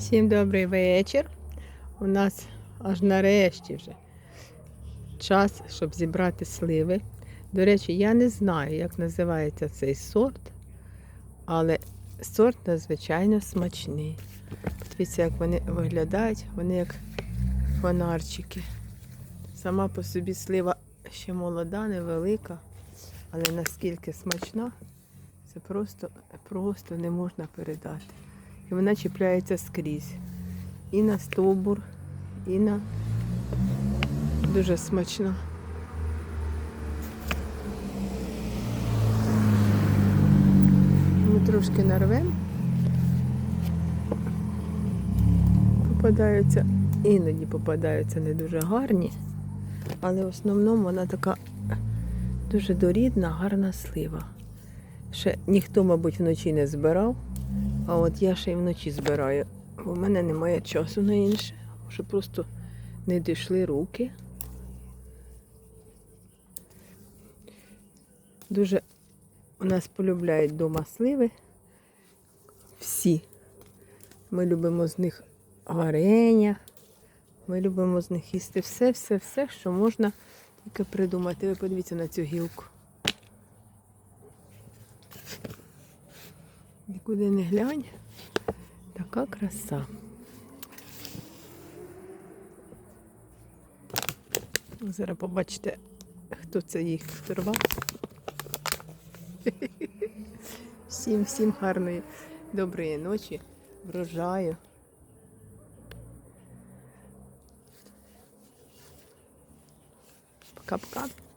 Всім добрий вечір. У нас аж нарешті вже час, щоб зібрати сливи. До речі, я не знаю, як називається цей сорт, але сорт надзвичайно смачний. Дивіться, як вони виглядають, вони як фонарчики. Сама по собі слива ще молода, невелика, але наскільки смачна, це просто, просто не можна передати. І вона чіпляється скрізь. І на стовбур, і на дуже смачно. Ми трошки нарвемо. Попадаються, іноді попадаються не дуже гарні, але в основному вона така дуже дорідна, гарна слива. Ще ніхто, мабуть, вночі не збирав. А от я ще й вночі збираю, бо в мене немає часу на інше. Вже просто не дійшли руки. Дуже у нас полюбляють дома сливи. Всі. Ми любимо з них варення. Ми любимо з них їсти все, все, все, що можна тільки придумати. Ви подивіться на цю гілку. Нікуди не глянь. Така краса. Зараз побачите, хто це їх рвав. Всім, всім гарної, доброї ночі, врожаю. Пока-пока.